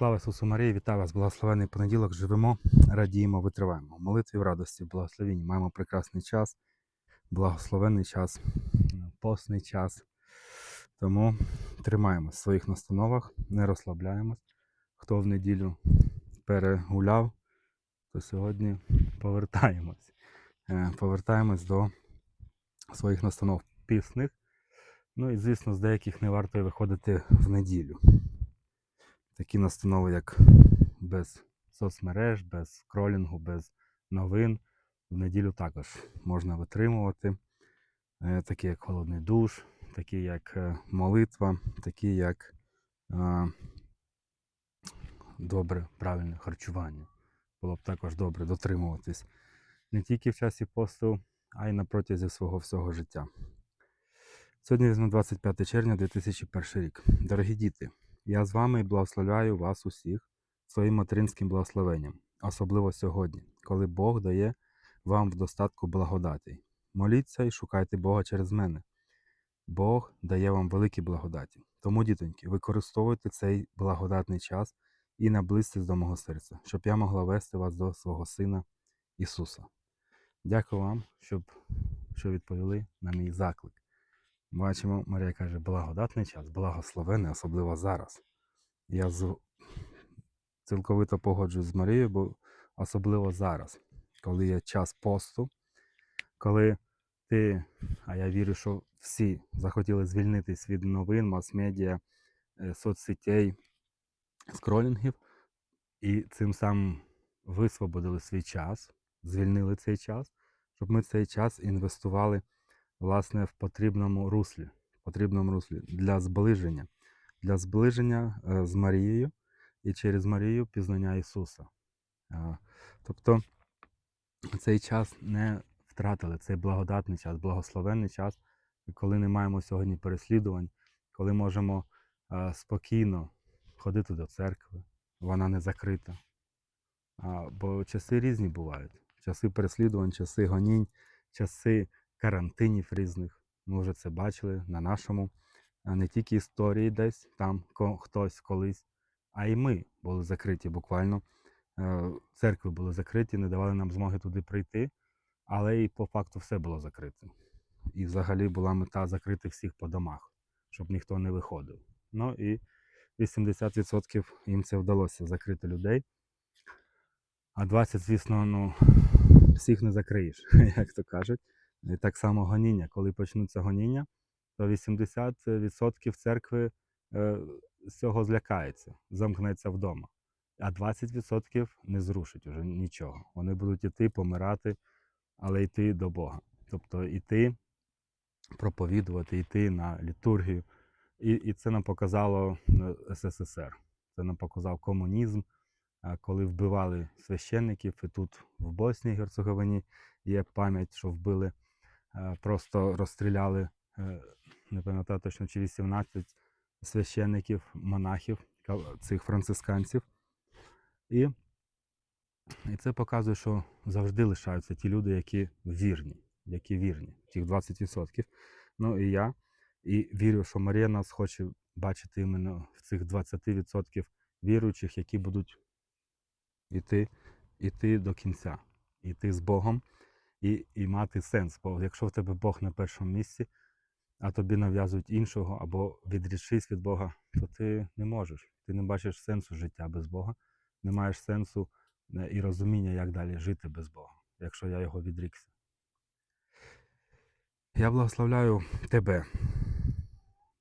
Слава Ісусу Марії, вітаю вас, благословений понеділок. Живемо, радіємо, витриваємо. Молитві в радості, в благословенні. Маємо прекрасний час, благословенний час, постний час. Тому тримаємось в своїх настановах, не розслабляємось. Хто в неділю перегуляв, то сьогодні повертаємось. Е, Повертаємось до своїх настанов пісних. Ну і, звісно, з деяких не варто виходити в неділю такі настанови, як без соцмереж, без скролінгу, без новин. В неділю також можна витримувати. Е, Такі як холодний душ, такі як е, молитва, такі як е, добре, правильне харчування. Було б також добре дотримуватись не тільки в часі посту, а й на протязі свого всього життя. Сьогодні візьмемо 25 червня 2001 рік. Дорогі діти, я з вами і благословляю вас усіх своїм материнським благословенням, особливо сьогодні, коли Бог дає вам в достатку благодаті. Моліться і шукайте Бога через мене. Бог дає вам великі благодаті. Тому, дітоньки, використовуйте цей благодатний час і наблизьтесь до мого серця, щоб я могла вести вас до свого Сина Ісуса. Дякую вам, щоб, що відповіли на мій заклик. Бачимо, Марія каже, благодатний час, благословений, особливо зараз. Я з... цілковито погоджуюсь з Марією, бо особливо зараз, коли є час посту, коли ти, а я вірю, що всі захотіли звільнитись від новин, мас-медіа, е, соцсетей, скролінгів, і цим самим висвободили свій час, звільнили цей час, щоб ми цей час інвестували власне в потрібному руслі, в потрібному руслі для зближення, для зближення е, з Марією і через Марію пізнання Ісуса. Е, Тобто цей час не втратили, цей благодатний час, благословенний час, коли не маємо сьогодні переслідувань, коли можемо е, спокійно ходити до церкви, вона не закрита. Бо часи різні бувають. Часи переслідувань, часи гонінь, часи карантинів різних. Ми вже це бачили на нашому не тільки історії десь, там хтось колись, а й ми були закриті буквально. Е, Церкви були закриті, не давали нам змоги туди прийти, але і по факту все було закрите. І взагалі була мета закрити всіх по домах, щоб ніхто не виходив. Ну і 80% їм це вдалося закрити людей. А 20, звісно, ну, всіх не закриєш, як то кажуть. І так само гоніння. Коли почнуться гоніння, то 80% церкви е, з цього злякається, замкнеться вдома. А 20% не зрушить уже нічого. Вони будуть іти, помирати, але йти до Бога. Тобто йти, проповідувати, йти на літургію. І, і це нам показало е, СССР. Це нам показав комунізм, коли вбивали священників. І тут в Боснії Герцеговині є пам'ять, що вбили, просто розстріляли, е, не пам'ятаю точно, чи 18 священників, монахів, цих францисканців. І, і це показує, що завжди лишаються ті люди, які вірні, які вірні, тих 20%. Ну і я. І вірю, що Марія нас хоче бачити іменно в цих 20% віруючих, які будуть іти, іти до кінця, іти з Богом і, і мати сенс. Бо якщо в тебе Бог на першому місці, а тобі нав'язують іншого або відрішись від Бога, то ти не можеш. Ти не бачиш сенсу життя без Бога, не маєш сенсу е, і розуміння, як далі жити без Бога, якщо я його відрікся. Я благословляю тебе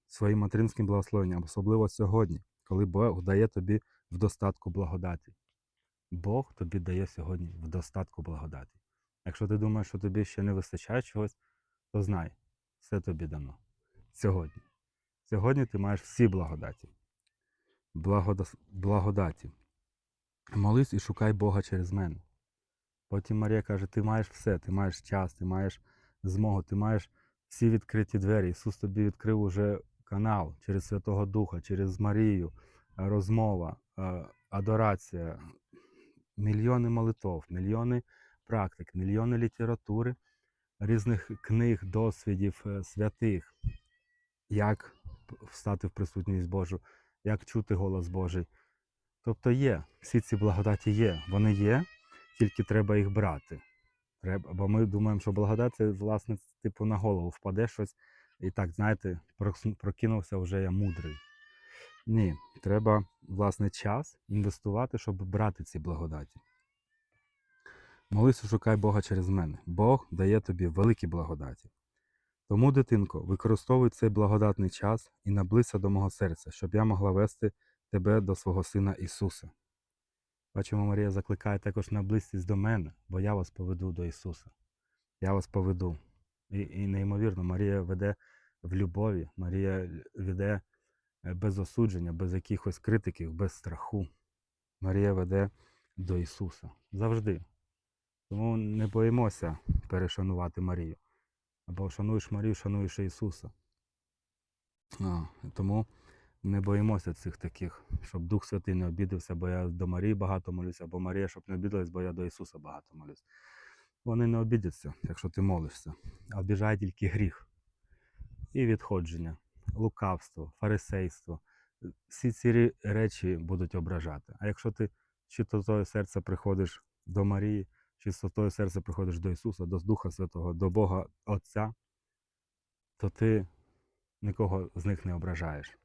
своїм материнським благословенням, особливо сьогодні, коли Бог дає тобі в достатку благодаті. Бог тобі дає сьогодні в достатку благодаті. Якщо ти думаєш, що тобі ще не вистачає чогось, то знай, все тобі дано. Сьогодні. Сьогодні ти маєш всі благодаті. Благодас- Благодаті. Молись і шукай Бога через мене. Потім Марія каже: ти маєш все, ти маєш час, ти маєш змогу, ти маєш всі відкриті двері. Ісус тобі відкрив уже канал через Святого Духа, через Марію, е, розмова, е, адорація, мільйони молитов, мільйони практик, мільйони літератури, різних книг, досвідів е, святих, як встати в присутність Божу, як чути голос Божий. Тобто є, всі ці благодаті є. Вони є, тільки треба їх брати. Треба, бо ми думаємо, що благодать це, власне, типу на голову впаде щось, і так, знаєте, прокинувся вже я мудрий. Ні, треба, власне, час інвестувати, щоб брати ці благодаті. Молися, шукай Бога через мене. Бог дає тобі великі благодаті. Тому, дитинко, використовуй цей благодатний час і наблизься до мого серця, щоб я могла вести тебе до свого Сина Ісуса. Бачимо, Марія закликає також наблизьтесь до мене, бо я вас поведу до Ісуса. Я вас поведу. І, і неймовірно, Марія веде в любові, Марія веде е, без осудження, без якихось критиків, без страху. Марія веде до Ісуса. Завжди. Тому не боїмося перешанувати Марію. Або шануєш Марію, шануєш Ісуса. А, тому не боїмося цих таких, щоб Дух Святий не обідався, бо я до Марії багато молюся, або Марія, щоб не обідалась, бо я до Ісуса багато молюсь. Вони не обідяться, якщо ти молишся. Обіжає тільки гріх і відходження, лукавство, фарисейство. Всі ці речі будуть ображати. А якщо ти чистотою серця приходиш до Марії, чистотою серця приходиш до Ісуса, до Духа Святого, до Бога Отця, то ти нікого з них не ображаєш.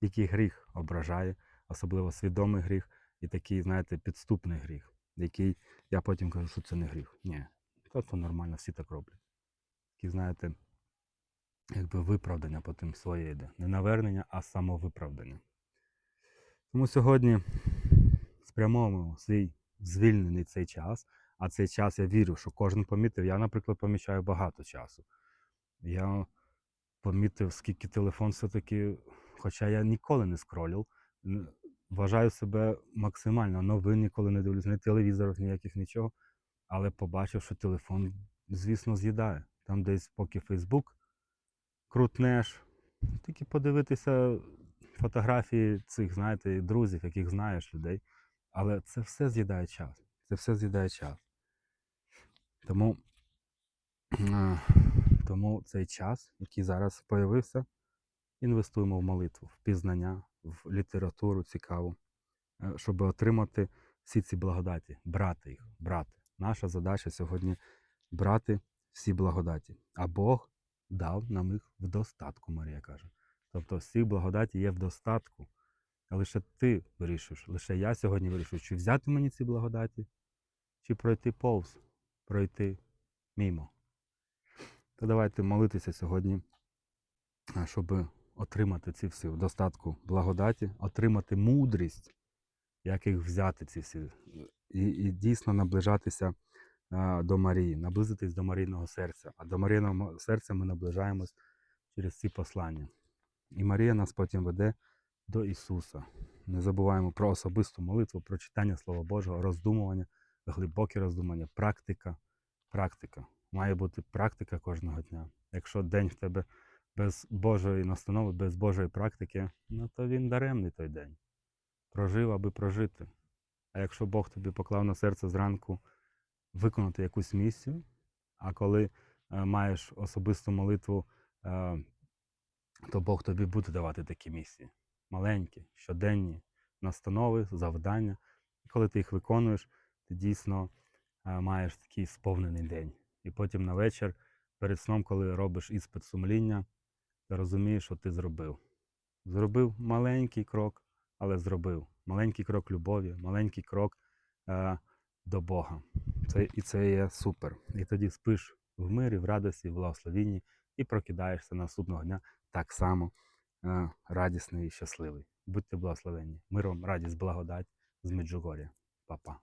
Який гріх ображає, особливо свідомий гріх і такий, знаєте, підступний гріх, який я потім кажу, що це не гріх. Ні, то, нормально, всі так роблять. Такий, знаєте, якби виправдання потім своє йде. Не навернення, а самовиправдання. Тому сьогодні спрямовуємо свій звільнений цей час, а цей час я вірю, що кожен помітив. Я, наприклад, помічаю багато часу. Я помітив, скільки телефон все-таки, хоча я ніколи не скролив, н- вважаю себе максимально новин, ніколи не дивлюсь, ні телевізорів, ніяких нічого. Але побачив, що телефон, звісно, з'їдає. Там десь поки Фейсбук крутнеш, тільки подивитися фотографії цих, знаєте, друзів, яких знаєш людей. Але це все з'їдає час. Це все з'їдає час. Тому, тому цей час, який зараз появився, інвестуємо в молитву, в пізнання, в літературу цікаву, е, щоб отримати всі ці благодаті, брати їх, брати. Наша задача сьогодні брати всі благодаті. А Бог дав нам їх в достатку, Марія каже. Тобто всі благодаті є в достатку. А лише ти вирішуєш, лише я сьогодні вирішую, чи взяти мені ці благодаті, чи пройти повз, пройти мімо. То давайте молитися сьогодні, щоб отримати ці всі в достатку благодаті, отримати мудрість, як їх взяти ці всі, і, і дійсно наближатися а, до Марії, наблизитись до Марійного серця. А до Марійного серця ми наближаємось через ці послання. І Марія нас потім веде до Ісуса. Не забуваємо про особисту молитву, про читання Слова Божого, роздумування, глибоке роздумування, практика. Практика. Має бути практика кожного дня. Якщо день в тебе без Божої настанови, без Божої практики, ну то він даремний той день. Прожив, аби прожити. А якщо Бог тобі поклав на серце зранку виконати якусь місію, а коли е, маєш особисту молитву, е, то Бог тобі буде давати такі місії. Маленькі, щоденні настанови, завдання. І коли ти їх виконуєш, ти дійсно е, маєш такий сповнений день. І потім на вечір, перед сном, коли робиш іспит сумління, ти розумієш, що ти зробив. Зробив маленький крок, але зробив. Маленький крок любові, маленький крок е, до Бога. Це, і це є супер. І тоді спиш в мирі, в радості, в благословінні і прокидаєшся наступного дня так само е, радісний і щасливий. Будьте благословенні. Миром, радість, благодать з Меджугоря. Па-па.